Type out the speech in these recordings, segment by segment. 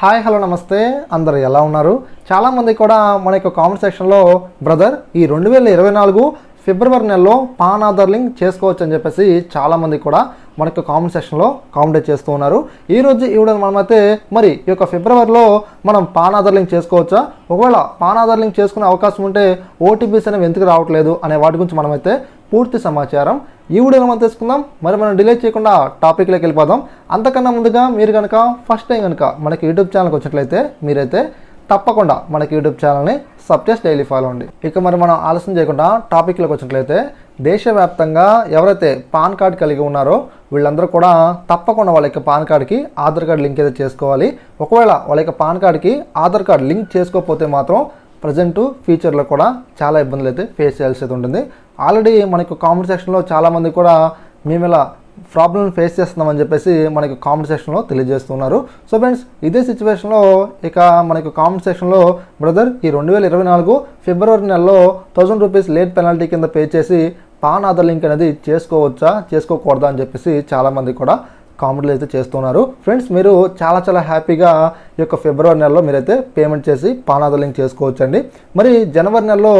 Hi hello నమస్తే. అందరు ఎలా ఉన్నారు? చాలామంది కూడా మన యొక్క కామెంట్ సెక్షన్లో బ్రదర్ ఈ రెండు వేల ఇరవై నాలుగు ఫిబ్రవరి నెలలో పాన్ ఆధార్ లింక్ చేసుకోవచ్చు అని చెప్పేసి చాలామంది కూడా మనకు కామెంట్ సెక్షన్లో కామెంట్ చేస్తూ ఉన్నారు. ఈ రోజు ఈ వీడియోలో మనమైతే మరి ఈ యొక్క ఫిబ్రవరిలో మనం పాన్ ఆధార్ లింక్ చేసుకోవచ్చా? ఒకవేళ పాన్ ఆధార్ లింక్ చేసుకునే అవకాశం ఉంటే ఓటీపీస్ అనేవి ఎందుకు రావట్లేదు అనే వాటి గురించి మనమైతే పూర్తి సమాచారం. ఈ వీడియోలో మనం తెలుసుకుందాం మరి మనం డిలే చేయకుండా టాపిక్లోకి వెళ్ళిపోదాం. అంతకన్నా ముందుగా మీరు కనుక ఫస్ట్ టైం కనుక మనకి యూట్యూబ్ ఛానల్కి వచ్చినట్లయితే మీరైతే తప్పకుండా మనకి యూట్యూబ్ ఛానల్ని సబ్జెస్ట్ డైలీ ఫాలో అండి ఇక మరి మనం ఆలస్యం చేయకుండా టాపిక్లోకి వచ్చినట్లయితే దేశవ్యాప్తంగా ఎవరైతే పాన్ కార్డ్ కలిగి ఉన్నారో వీళ్ళందరూ కూడా తప్పకుండా వాళ్ళ యొక్క పాన్ కార్డ్కి ఆధార్ కార్డ్ లింక్ అయితే చేసుకోవాలి. ఒకవేళ వాళ్ళ యొక్క పాన్ కార్డ్కి ఆధార్ కార్డ్ లింక్ చేసుకోకపోతే మాత్రం ప్రజెంట్ ఫ్యూచర్లో కూడా చాలా ఇబ్బందులు అయితే ఫేస్ చేయాల్సి అయితే ఉంటుంది. ఆల్రెడీ మనకు కామెంట్ సెక్షన్లో చాలామంది కూడా మేము ఇలా ప్రాబ్లమ్ ఫేస్ చేస్తున్నామని చెప్పేసి మనకి కామెంట్ సెక్షన్లో తెలియజేస్తున్నారు. సో ఫ్రెండ్స్ ఇదే సిచ్యువేషన్లో ఇక మనకు కామెంట్ సెక్షన్లో బ్రదర్ ఈ రెండు వేల ఇరవై నాలుగు ఫిబ్రవరి నెలలో థౌజండ్ రూపీస్ లేట్ పెనాల్టీ కింద పే చేసి పాన్ ఆధార్ లింక్ అనేది చేసుకోవచ్చా? చేసుకోకూడదా? అని చెప్పేసి చాలామంది కూడా కామెడీలు అయితే చేస్తున్నారు. ఫ్రెండ్స్ మీరు చాలా చాలా హ్యాపీగా ఈ యొక్క ఫిబ్రవరి నెలలో మీరైతే పేమెంట్ చేసి పానాద లింక్ చేసుకోవచ్చండి. మరి జనవరి నెలలో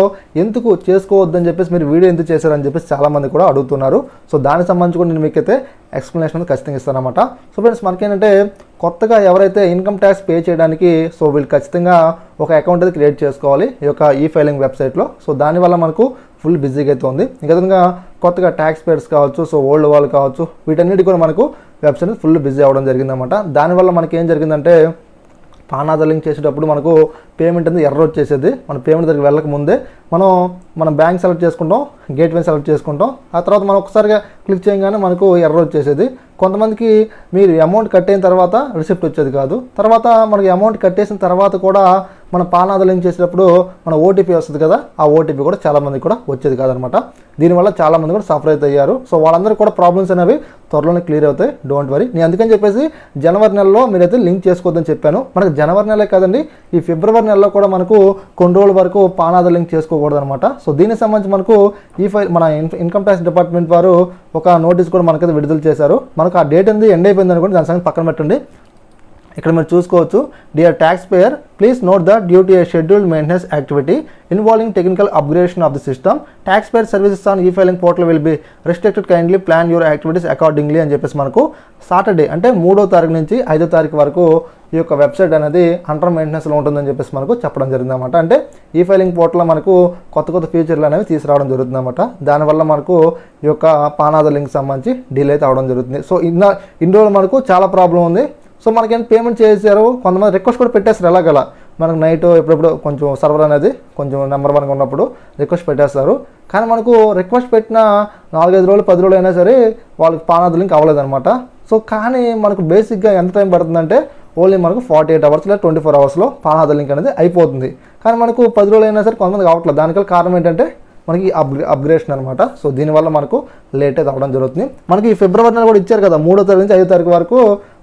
ఎందుకు చేసుకోవద్దని చెప్పేసి మీరు వీడియో ఎందుకు చేశారని చెప్పేసి చాలామంది కూడా అడుగుతున్నారు. సో దానికి సంబంధించి కూడా నేను మీకైతే ఎక్స్ప్లెనేషన్ ఖచ్చితంగా ఇస్తానమాట సో ఫ్రెండ్స్ మనకేంటంటే కొత్తగా ఎవరైతే ఇన్కమ్ ట్యాక్స్ పే చేయడానికి సో వీళ్ళు ఖచ్చితంగా ఒక అకౌంట్ అయితే క్రియేట్ చేసుకోవాలి. ఈ యొక్క ఈ ఫైలింగ్ వెబ్సైట్లో సో దానివల్ల మనకు ఫుల్ బిజీగా అయితే ఉంది. ఇంకా విధంగా కొత్తగా ట్యాక్స్ పేయర్స్ కావచ్చు సో ఓల్డ్ వాళ్ళు కావచ్చు వీటన్నిటి కూడా మనకు వెబ్సైట్ ఫుల్ బిజీ అవ్వడం జరిగిందన్నమాట. దానివల్ల మనకి ఏం జరిగిందంటే పాన్ ఆధార్ లింక్ చేసేటప్పుడు మనకు పేమెంట్ అనేది ఎర్ర వచ్చేసేది. మన పేమెంట్ దగ్గరికి వెళ్ళక ముందే మనం మనం బ్యాంక్ సెలెక్ట్ చేసుకుంటాం గేట్వే సెలెక్ట్ చేసుకుంటాం. ఆ తర్వాత మనం ఒకసారిగా క్లిక్ చేయగానే మనకు ఎర్ర వచ్చేసేది. కొంతమందికి మీరు అమౌంట్ కట్టయిన తర్వాత రిసిప్ట్ వచ్చేది కాదు. తర్వాత మనకి అమౌంట్ కట్టేసిన తర్వాత కూడా మన పాన్ లింక్ చేసేటప్పుడు మన ఓటీపీ వస్తుంది కదా ఆ ఓటీపీ కూడా చాలామంది కూడా వచ్చేది కాదనమాట. దీనివల్ల చాలా మంది కూడా సఫర్ అయితే అయ్యారు. సో వాళ్ళందరూ కూడా ప్రాబ్లమ్స్ అనేవి త్వరలోనే క్లియర్ అవుతాయి. డోంట్ వరీ నేను అందుకని చెప్పేసి జనవరి నెలలో మీరైతే లింక్ చేసుకోవద్దని చెప్పాను. మనకు జనవరి నెలే కాదండి ఈ ఫిబ్రవరి నెలలో కూడా మనకు కొన్ని రోజుల వరకు పాన్ లింక్ చేసుకోకూడదు అనమాట సో దీనికి సంబంధించి మనకు ఈ ఫైల్ మన ఇన్కమ్ ట్యాక్స్ డిపార్ట్మెంట్ వారు ఒక నోటీస్ కూడా మనకైతే విడుదల చేశారు. మనకు ఆ డేట్ అనేది ఎండ్ అయిపోయింది అనుకోండి దాని సంగతి పక్కన పెట్టండి. ఇక్కడ మీరు చూసుకోవచ్చు. Dear tax payer please note the due to a scheduled maintenance activity involving technical upgradation of the system tax payer services on e filing portal will be restricted kindly plan your activities accordingly అని చెప్పేసి మనకు Saturday అంటే మూడో తారీఖు నుంచి ఐదో తారీఖు వరకు ఈ యొక్క వెబ్సైట్ అనేది అండర్ మెయింటెనెన్స్లో ఉంటుందని చెప్పేసి మనకు చెప్పడం జరిగిందన్నమాట. అంటే ఈ ఫైలింగ్ పోర్టల్లో మనకు కొత్త కొత్త ఫీచర్లు అనేవి తీసుకురావడం జరుగుతుందన్నమాట. దానివల్ల మనకు ఈ యొక్క పానాద లింక్ సంబంధించి డిలే అయితే అవడం జరుగుతుంది. సో ఇన్న ఇన్ని రోజులు మనకు చాలా ప్రాబ్లం ఉంది. సో మనకేం పేమెంట్ చేశారు కొంతమంది రిక్వెస్ట్ కూడా పెట్టేస్తారు ఎలాగలా. మనకు నైట్ ఎప్పుడెప్పుడు కొంచెం సర్వర్ అనేది కొంచెం నెంబర్ వన్గా ఉన్నప్పుడు రిక్వెస్ట్ పెట్టేస్తారు. కానీ మనకు రిక్వెస్ట్ పెట్టిన నాలుగైదు రోజులు పది రోజులు అయినా సరే వాళ్ళకి పానాదులు లింక్ అవ్వలేదన్నమాట సో కానీ మనకు బేసిక్గా ఎంత టైం పడుతుందంటే ఓన్లీ మనకు ఫార్టీ ఎయిట్ అవర్స్ లేదా ట్వంటీ ఫోర్ అవర్స్లో పానాద లింక్ అనేది అయిపోతుంది. కానీ మనకు పది రోజులు అయినా సరే కొంతమంది కావట్లేదు దానికల్ కారణం ఏంటంటే మనకి అప్గ్రే అప్గ్రేషన్ అనమాట సో దీనివల్ల మనకు లేట్ అయితే అవ్వడం జరుగుతుంది. మనకి ఈ ఫిబ్రవరి నెల కూడా ఇచ్చారు కదా మూడో తారీఖు నుంచి ఐదో తారీఖు వరకు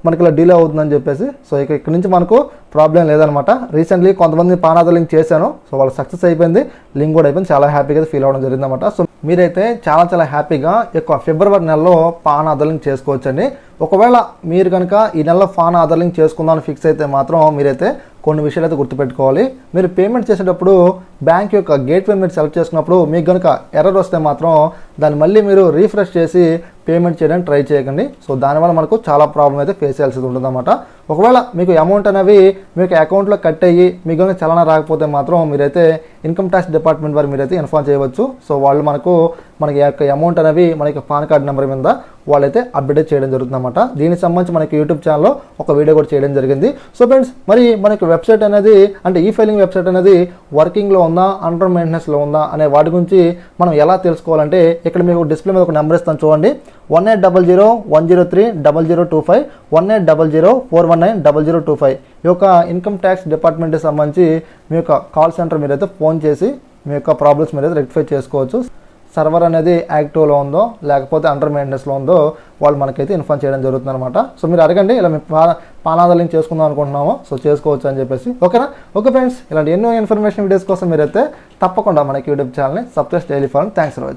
మనకి ఇలా డిలే అవుతుందని చెప్పేసి. సో ఇక ఇక్కడ నుంచి మనకు ప్రాబ్లం లేదనమాట రీసెంట్లీ కొంతమంది పానాద లింక్ చేశాను. సో వాళ్ళు సక్సెస్ అయిపోయింది. లింక్ కూడా అయిపోయింది. చాలా హ్యాపీగా ఫీల్ అవ్వడం జరిగిందనమాట సో మీరైతే చాలా చాలా హ్యాపీగా ఎక్కువ ఫిబ్రవరి నెలలో పాన్ ఆధార్ లింక్ చేసుకోవచ్చండి. ఒకవేళ మీరు కనుక ఈ నెలలో పాన్ ఆధార్ లింక్ చేసుకుందామని ఫిక్స్ అయితే మాత్రం మీరైతే కొన్ని విషయాలు అయితే గుర్తుపెట్టుకోవాలి. మీరు పేమెంట్ చేసేటప్పుడు బ్యాంక్ యొక్క గేట్వే మీరు సెలెక్ట్ చేసుకున్నప్పుడు మీకు కనుక ఎర్రర్ వస్తే మాత్రం దాన్ని మళ్ళీ మీరు రీఫ్రెష్ చేసి పేమెంట్ చేయడానికి ట్రై చేయకండి. సో దానివల్ల మనకు చాలా ప్రాబ్లం అయితే ఫేస్ చేయాల్సి ఉంటుందన్నమాట. ఒకవేళ మీకు అమౌంట్ అనేవి మీకు అకౌంట్లో కట్ అయ్యి మీకు చలన రాకపోతే మాత్రం మీరైతే ఇన్కమ్ ట్యాక్స్ డిపార్ట్మెంట్ వారు మీరైతే ఇన్ఫార్మ్ చేయవచ్చు. సో వాళ్ళు మనకు మనకి యొక్క అమౌంట్ అనేవి మనకి పాన్ కార్డ్ నెంబర్ మీద వాళ్ళైతే అప్డేట్ చేయడం జరుగుతుందన్నమాట. దీనికి సంబంధించి మనకి యూట్యూబ్ ఛానల్లో ఒక వీడియో కూడా చేయడం జరిగింది. సో ఫ్రెండ్స్ మరి మనకి వెబ్సైట్ అనేది అంటే ఈ ఫైలింగ్ వెబ్సైట్ అనేది వర్కింగ్లో ఉందా అండర్ మెయింటెనెన్స్లో ఉందా అనే వాటి గురించి మనం ఎలా తెలుసుకోవాలంటే ఇక్కడ మీకు డిస్ప్లే మీద ఒక నెంబర్ ఇస్తాను చూడండి. One eight double zero one zero three double zero two five one eight double zero four one nine double zero two five ఈ యొక్క ఇన్కమ్ ట్యాక్స్ డిపార్ట్మెంట్కి సంబంధించి మీ యొక్క కాల్ సెంటర్ మీరైతే ఫోన్ చేసి మీ యొక్క ప్రాబ్లమ్స్ మీరైతే రెక్టిఫై చేసుకోవచ్చు. సర్వర్ అనేది యాక్టివ్లో ఉందో లేకపోతే అండర్ మెయింటెనెన్స్లో ఉందో వాళ్ళు మనకైతే ఇన్ఫార్మ్ చేయడం జరుగుతుంది అనమాట సో మీరు అడగండి ఇలా మేము పానాదాలు చేసుకుందాం అనుకుంటున్నాము. సో చేసుకోవచ్చు అని చెప్పేసి. ఓకేనా ఓకే ఫ్రెండ్స్ ఇలాంటి ఎన్నో ఇన్ఫర్మేషన్ వీడియోస్ కోసం మీరైతే తప్పకుండా మనకి యూట్యూబ్ ఛానల్ని సబ్స్క్రైబ్ డైలీ ఫాలో థ్యాంక్స్ రోజు